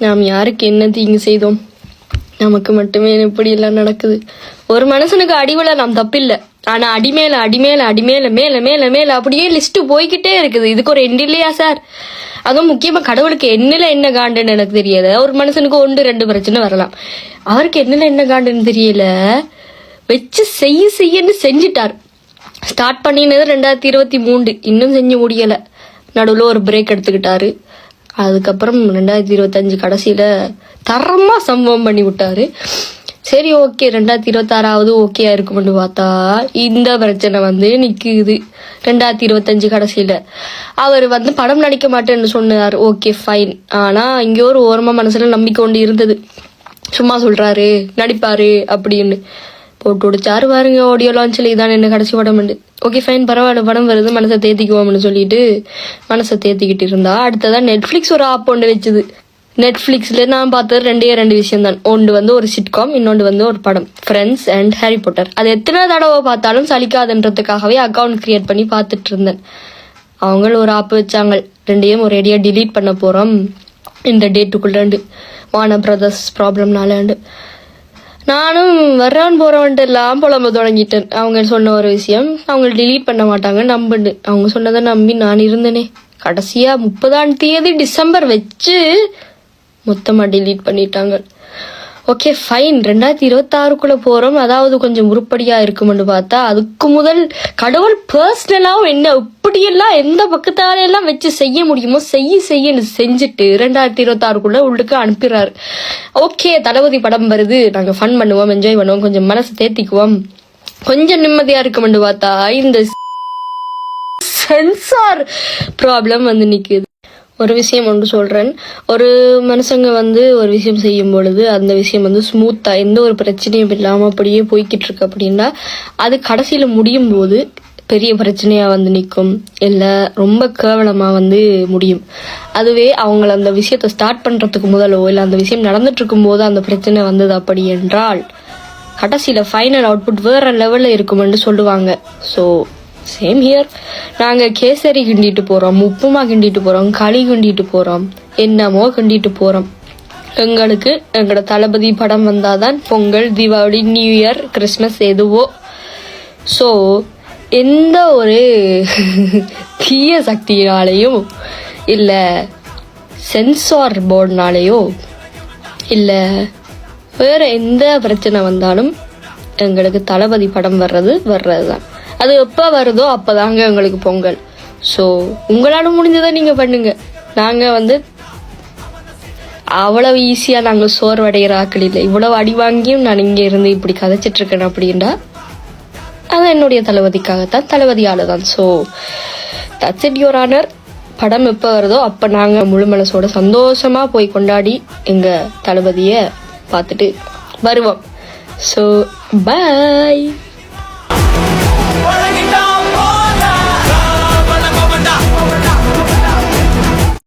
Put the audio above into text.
நாம் யாருக்கு என்ன தீங்கு செய்தோம்? நமக்கு மட்டுமே எப்படி எல்லாம் நடக்குது. ஒரு மனுஷனுக்கு அடிவில் நாம் தப்பில்லை. ஆனா அடிமேல அடிமேல அடிமேல மேல மேல மேல அப்படியே லிஸ்ட் போய்கிட்டே இருக்குது. இதுக்கு ஒரு எண்டு இல்லையா சார் அதுவும் முக்கியமா கடவுளுக்கு என்னல என்ன காண்டுன்னு எனக்கு தெரியல ஒரு மனுஷனுக்கு ஒன்று ரெண்டு பிரச்சனை வரலாம். அவருக்கு என்னல என்ன காண்டுன்னு தெரியல? வச்சு செய்ய செய்யன்னு செஞ்சிட்டார். ஸ்டார்ட் பண்ணினது ரெண்டாயிரத்தி இருபத்தி மூன்று. இன்னும் செஞ்சு முடியலை. நடுவில் ஒரு பிரேக் எடுத்துக்கிட்டாரு. அதுக்கப்புறம் ரெண்டாயிரத்தி இருபத்தஞ்சு கடைசியில தரமா சம்பவம் பண்ணி விட்டாரு. சரி ஓகே ரெண்டாயிரத்தி இருபத்தாறாவது ஓகேயா இருக்கும்னு பார்த்தா இந்த பிரச்சனை வந்து நிக்குது. ரெண்டாயிரத்தி இருபத்தஞ்சு கடைசியில. அவர் வந்து படம் நடிக்க மாட்டேன்னு சொன்னார். ஓகே ஃபைன் ஆனா இங்க ஒரு ஓரமா மனசுல நம்பிக்கை கொண்டு இருந்தது. சும்மா சொல்றாரு நடிப்பாரு அப்படின்னு. போட்டு விடுச்சாரு பாருங்க ஆடியோ லான்ச்சில் இதான் என்ன கடைசி படம் உண்டு ஓகே ஃபைன் பரவாயில்ல படம் வருது மனசை தேத்திக்குவோம்னு சொல்லிட்டு மனசை தேத்திக்கிட்டு இருந்தா. அடுத்ததான் நெட்ஃப்ளிக்ஸ் ஒரு ஆப் ஒன்று வச்சுது. நெட்ஃப்ளிக்ஸில் நான் பார்த்தது ரெண்டே ரெண்டு விஷயம் தான் ஒன்று வந்து ஒரு சிட்காம் இன்னொன்று வந்து ஒரு படம். ஃப்ரெண்ட்ஸ் அண்ட் ஹாரி போட்டர் அது எத்தனை தடவை பார்த்தாலும் சலிக்காதுன்றதுக்காகவே அக்கௌண்ட் கிரியேட் பண்ணி பார்த்துட்டு இருந்தேன். அவங்க ஒரு ஆப் வச்சாங்க. ரெண்டையும் ஒரு டிலீட் பண்ண போகிறோம் இந்த டேட்டுக்குள்ளேண்டு வான பிரதர்ஸ் ப்ராப்ளம்னாலேண்டு நானும் வர்றான் போறவன்ட்டு எல்லாம் புலம்ப தொடங்கிட்டேன். அவங்க சொன்ன ஒரு விஷயம் அவங்க டிலீட் பண்ண மாட்டாங்க நம்புண்டு. அவங்க சொன்னதை நம்பி நான் இருந்தேனே. கடைசியா முப்பதாம் தேதி டிசம்பர் வச்சு மொத்தமா டிலீட் பண்ணிட்டாங்க. ஓகே ஃபைன் ரெண்டாயிரத்தி இருபத்தாறுக்குள்ளே போகிறோம் அதாவது கொஞ்சம் உருப்படியாக இருக்கும்னு பார்த்தா அதுக்கு முதல் கடவுள் பர்சனலாகவும் என்ன எப்படியெல்லாம் எந்த பக்கத்தாரையெல்லாம் வச்சு செய்ய முடியுமோ செய்ய செய்யன்னு செஞ்சுட்டு ரெண்டாயிரத்தி இருபத்தாறுக்குள்ள உள்ளுக்கு அனுப்பிடுறாரு ஓகே தளபதி படம் வருது. நாங்க ஃபன் பண்ணுவோம் என்ஜாய் பண்ணுவோம் கொஞ்சம் மனசு தேத்திக்குவோம். கொஞ்சம் நிம்மதியா இருக்கும்னு பார்த்தா இந்த சென்சார் ப்ராப்ளம் வந்து நிக்குது. ஒரு விஷயம் ஒன்று சொல்கிறேன் ஒரு மனுஷங்க வந்து ஒரு விஷயம் செய்யும் பொழுது அந்த விஷயம் வந்து ஸ்மூத்தாக எந்த ஒரு பிரச்சனையும் இல்லாமல் அப்படியே போய்கிட்டு இருக்கு அப்படின்னா அது கடைசியில் முடியும் போது பெரிய பிரச்சனையாக வந்து நிற்கும் இல்லை ரொம்ப கேவலமாக வந்து முடியும். அதுவே அவங்கள அந்த விஷயத்தை ஸ்டார்ட் பண்ணுறதுக்கு முதலோ இல்லை அந்த விஷயம் நடந்துட்டுருக்கும் போது அந்த பிரச்சனை வந்தது அப்படி என்றால் கடைசியில் ஃபைனல் அவுட்புட் வேறு லெவலில் இருக்கும்னு சொல்லுவாங்க. ஸோ சேம் ஹியர் நாங்கள் கேசரி கிண்டிட்டு போகிறோம் உப்புமா கிண்டிட்டு போகிறோம் களி கிண்டிட்டு போகிறோம் என்னமோ கிண்டிட்டு போகிறோம் எங்களுக்கு எங்களோட தளபதி படம் வந்தாதான் Pongal Deepavali new year Christmas எதுவோ. ஸோ எந்த ஒரு தீய சக்தியினாலேயோ இல்லை சென்சார் போர்டுனாலேயோ இல்லை வேறு எந்த பிரச்சனை வந்தாலும் எங்களுக்கு தளபதி படம் வர்றது வர்றது தான் அது எப்போ வருதோ அப்போதாங்க எங்களுக்கு பொங்கல். ஸோ உங்களால் முடிஞ்சதை நீங்கள் பண்ணுங்கள் நாங்கள் வந்து அவ்வளவு ஈஸியாக நாங்கள் சோர்வடைகிற ஆக்கள் இல்லை. இவ்வளவு அடி வாங்கியும் நான் இங்கே இருந்து இப்படி கதைச்சிட்டு இருக்கேன் அப்படின்னா அது என்னுடைய தளபதிக்காகத்தான் தளபதியால தான் so that's it your honour படம் எப்போ வருதோ அப்போ நாங்கள் முழு மனசோட சந்தோஷமாக போய் கொண்டாடி எங்கள் தளபதியை பார்த்துட்டு வருவோம். So bye